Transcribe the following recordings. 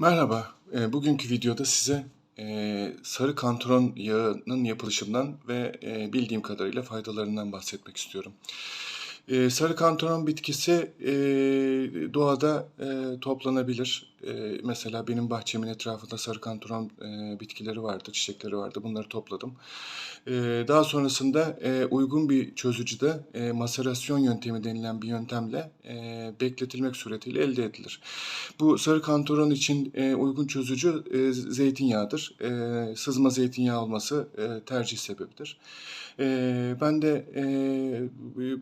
Merhaba, eee, bugünkü videoda size eee, sarı kantron yağının yapılışından ve eee, bildiğim kadarıyla faydalarından bahsetmek istiyorum. Eee, sarı kantron bitkisi eee, doğada eee, toplanabilir. Eee, mesela benim bahçemin etrafında sarı kantron eee, bitkileri vardı, çiçekleri vardı. Bunları topladım. Eee, daha sonrasında eee, uygun bir çözücüde eee, maserasyon yöntemi denilen bir yöntemle eee, bekletilmek suretiyle elde edilir. Bu sarı kantaron için e, uygun çözücü e, zeytinyağıdır. E, sızma zeytinyağı olması e, tercih sebebidir. E, ben de e,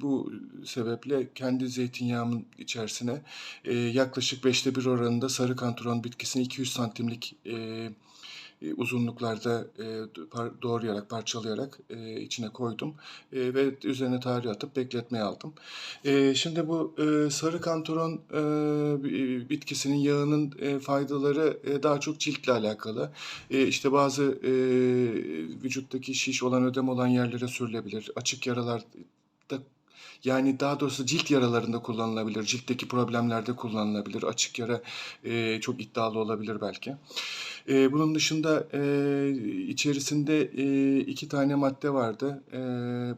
bu sebeple kendi zeytinyağımın içerisine e, yaklaşık beşte bir oranında sarı kantaron bitkisini 200 santimlik e, e, uzunluklarda e, par- doğrayarak, parçalayarak e, içine koydum E, ve üzerine tarih atıp bekletmeye aldım. E, şimdi bu e, sarı kantaron e, bi- bitkisinin yağının e, faydaları e, daha çok ciltle alakalı. E, işte bazı e, vücuttaki şiş olan, ödem olan yerlere sürülebilir. Açık yaralarda yani daha doğrusu cilt yaralarında kullanılabilir, ciltteki problemlerde kullanılabilir. Açık yara e, çok iddialı olabilir belki. E, bunun dışında e, içerisinde e, iki tane madde vardı. E,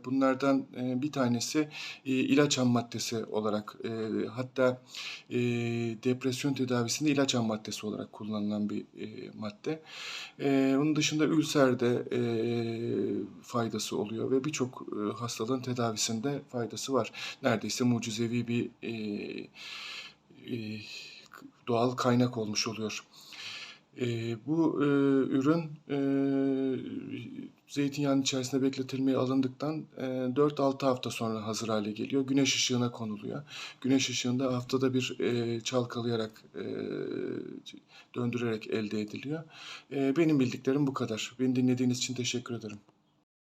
bunlardan e, bir tanesi e, ilaç ham maddesi olarak e, hatta e, depresyon tedavisinde ilaç ham maddesi olarak kullanılan bir e, madde. E, onun dışında ülserde e, faydası oluyor ve birçok e, hastalığın tedavisinde faydası var. Neredeyse mucizevi bir e, e, doğal kaynak olmuş oluyor. E, bu e, ürün e, zeytinyağının içerisinde bekletilmeye alındıktan e, 4-6 hafta sonra hazır hale geliyor. Güneş ışığına konuluyor. Güneş ışığında haftada bir e, çalkalayarak, e, döndürerek elde ediliyor. E, benim bildiklerim bu kadar. Beni dinlediğiniz için teşekkür ederim.